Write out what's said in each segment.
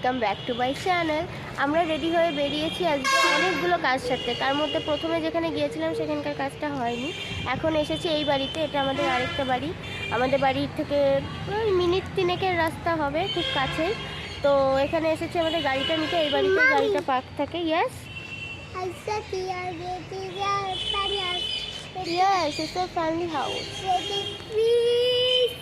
Welcome back to my channel. আমরা ready হয়ে বেরিয়েছি আজকে অনেকগুলো কাজ সারতে। তার মধ্যে প্রথমে যেখানে গিয়েছিলাম সেখানকার কাজটা হয়নি। এখন এসেছি এই বাড়িতে এটা আমাদের আরেকটা বাড়ি। আমাদের বাড়ির থেকে ওই মিনিট তিনেকের রাস্তা হবে খুব কাছেই। তো এখানে এসেছি আমাদের গাড়িটা নিতে এই বাড়িতে গাড়িটা পার্ক থাকে ইয়েস আচ্ছা কি আর বেটি যার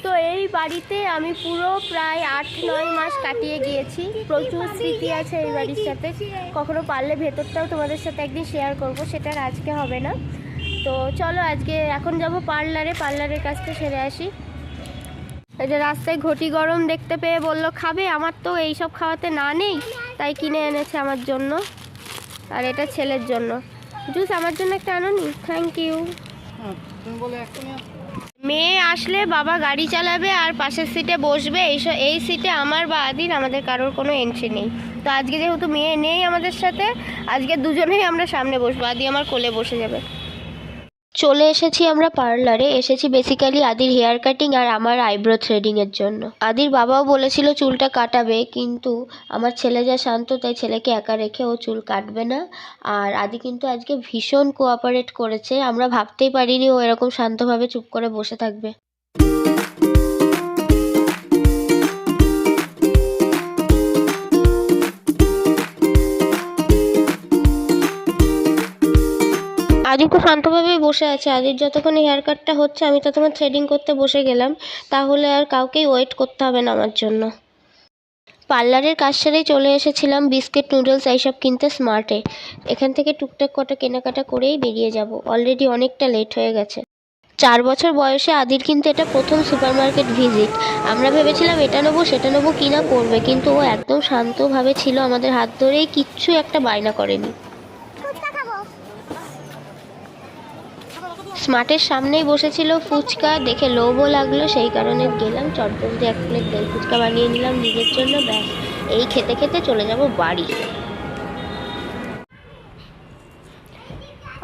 তো এই বাড়িতে আমি পুরো প্রায় আট, নয় মাস কাটিয়ে গিয়েছি। প্রচুর স্মৃতি আছে এই বাড়ির সাথে। কখনো পারলে ভেতরটাও তোমাদের সাথে একদিন শেয়ার করব, সেটা আজকে হবে না। তো চলো আজকে এখন যাব পার্লারে, পার্লারের কাজটা সেরে আসি। এই যে রাস্তায় ঘটি গরম দেখতে পেয়ে বলল, খাবে? আমার তো এই সব খাওয়াতে না নেই, তাই কিনে এনেছে আমার জন্য। আর এটা ছেলের জন্য। জুস আমার জন্য একটা আনোনি থ্যাংক ইউ তুমি বলে। মেয়ে আসলে বাবা গাড়ি চালাবে আর পাশের সিটে বসবে। এই এই সিটে আমার বা আদির আমাদের কারোর কোনো এন্ট্রি নেই। তো আজকে যেহেতু মেয়ে নেই আমাদের সাথে, আজকে দুজনেই আমরা সামনে বসবো। আদি আমার কোলে বসে যাবে। চলে এসেছি আমরা পার্লারে। এসেছি বেসিক্যালি আদির হেয়ার কাটিং আর আমার আইব্রো থ্রেডিংয়ের জন্য। আদির বাবাও বলেছিল চুলটা কাটাবে, কিন্তু আমার ছেলে যা শান্ত, তাই ছেলেকে একা রেখে ও চুল কাটবে না। আর আদি কিন্তু আজকে ভীষণ কোঅপারেট করেছে। আমরা ভাবতেই পারিনি ও এরকম শান্তভাবে চুপ করে বসে থাকবে। আদি খুব শান্তভাবেই বসে আছে। আদির যতক্ষণ হেয়ার কাটটা হচ্ছে, আমি ততক্ষণ থ্রেডিং করতে বসে গেলাম। তাহলে আর কাউকেই ওয়েট করতে হবে না আমার জন্য। পার্লারের কাজ সেরেই চলে এসেছিলাম, বিস্কিট নুডলস এইসব কিনতে স্মার্টে এখান থেকে টুকটাক কটা কেনাকাটা করেই বেরিয়ে যাব। অলরেডি অনেকটা লেট হয়ে গেছে। চার বছর বয়সে আদির কিন্তু এটা প্রথম সুপারমার্কেট ভিজিট আমরা ভেবেছিলাম এটা নেব, সেটা নেব কিনা করবে? কিন্তু ও একদম শান্তভাবে ছিল, আমাদের হাত ধরেই কিচ্ছু একটা বায়না করেনি ফুচকা খাব স্মার্টের সামনেই বসেছিল ফুচকা, দেখে লোভও লাগল, সেই কারণে গেলাম চটজলদি এক প্লেট দই ফুচকা বানিয়ে নিলাম, নিজের জন্য, ব্যাস, এই খেতে খেতে চলে যাব বাড়ি।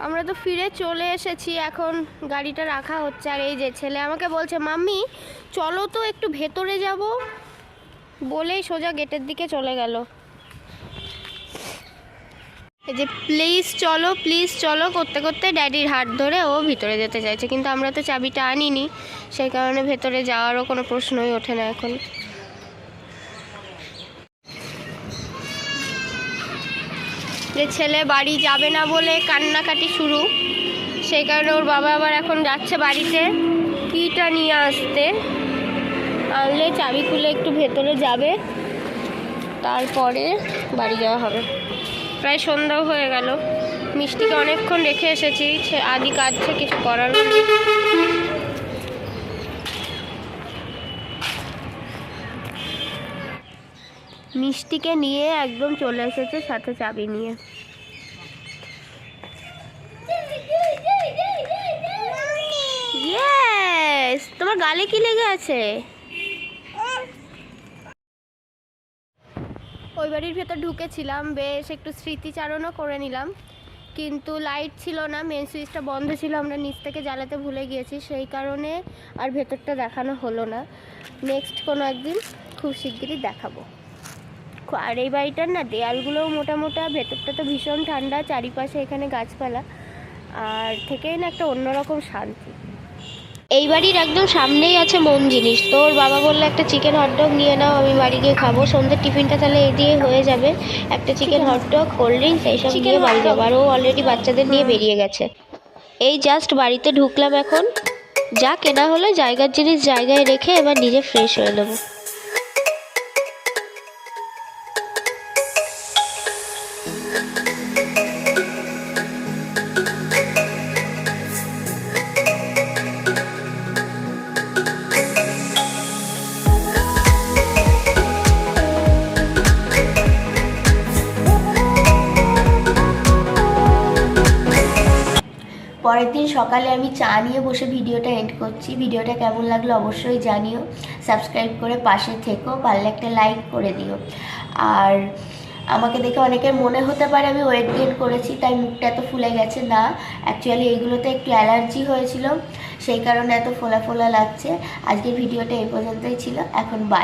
আমরা তো ফিরে চলে এসেছি, এখন গাড়িটা রাখা হচ্ছে, আর এই যে ছেলে আমাকে বলছে, মাম্মি, চলো তো একটু ভেতরে যাব। বলেই সোজা গেটের দিকে চলে গেল। এই যে প্লিজ চলো প্লিজ চলো করতে করতে ড্যাডির হাত ধরে ও ভিতরে যেতে চাইছে। কিন্তু আমরা তো চাবিটা আনিনি, সেই কারণে ভেতরে যাওয়ারও কোনো প্রশ্নই ওঠে না এখন। যে ছেলে বাড়ি যাবে না বলে কান্নাকাটি শুরু, সেই কারণে ওর বাবা আবার এখন যাচ্ছে বাড়িতে। কিটা নিয়ে আসতে? আনলে চাবি খুলে একটু ভেতরে যাবে, তারপরে বাড়ি যাওয়া হবে। প্রায় সন্ধ্যাও হয়ে গেল। মিষ্টিকে অনেকক্ষণ রেখে এসেছি। সে- আদি কাঁদছে, কিছু করার মিষ্টিকে নিয়ে একদম চলে এসেছে সাথে চাবি নিয়ে। তোমার গালে কি লেগে আছে? ওই বাড়ির ভেতর ঢুকেছিলাম, বেশ একটু স্মৃতিচারণও করে নিলাম। কিন্তু লাইট ছিল না মেন সুইচটা বন্ধ ছিল, আমরা নিচ থেকে জ্বালাতে ভুলে গিয়েছি, সেই কারণে আর ভেতরটা দেখানো হলো না। নেক্সট কোনো একদিন খুব শিগগিরই দেখাবো। আর এই বাড়িটার না দেয়ালগুলোও মোটা মোটা ভেতরটা তো ভীষণ ঠান্ডা, চারিপাশে এখানে গাছপালা। আর থেকেই না একটা অন্যরকম শান্তি। এই বাড়ির একদম সামনেই আছে মন জিনিস। তো ওর বাবা বলল একটা চিকেন হটডগ নিয়ে নাও আমি বাড়ি গিয়ে খাব। সন্ধ্যের টিফিনটা তাহলে এই দিয়ে হয়ে যাবে। একটা চিকেন হটডগ কোল্ড ড্রিঙ্কস এইসব নিয়ে বাড়ি যাব। আর ও অলরেডি বাচ্চাদের নিয়ে বেরিয়ে গেছে। এই জাস্ট বাড়িতে ঢুকলাম এখন। যা কেনা হলো জায়গার জিনিস জায়গায় রেখে এবার নিজে ফ্রেশ হয়ে নেব। পরের দিন সকালে আমি চা নিয়ে বসে ভিডিওটা এন্ড করছি। ভিডিওটা কেমন লাগল অবশ্যই জানিও। সাবস্ক্রাইব করে পাশে থেকো পারলে একটা লাইক করে দিও। আর আমাকে দেখে অনেকের মনে হতে পারে আমি ওয়েট গেইন করেছি, তাই মুখটা এত ফুলে গেছে। না অ্যাকচুয়ালি এইগুলোতে একটু অ্যালার্জি হয়েছিল, সেই কারণে এত ফোলা ফোলা লাগছে। আজকে ভিডিওটা এই পর্যন্তই ছিল। এখন বাই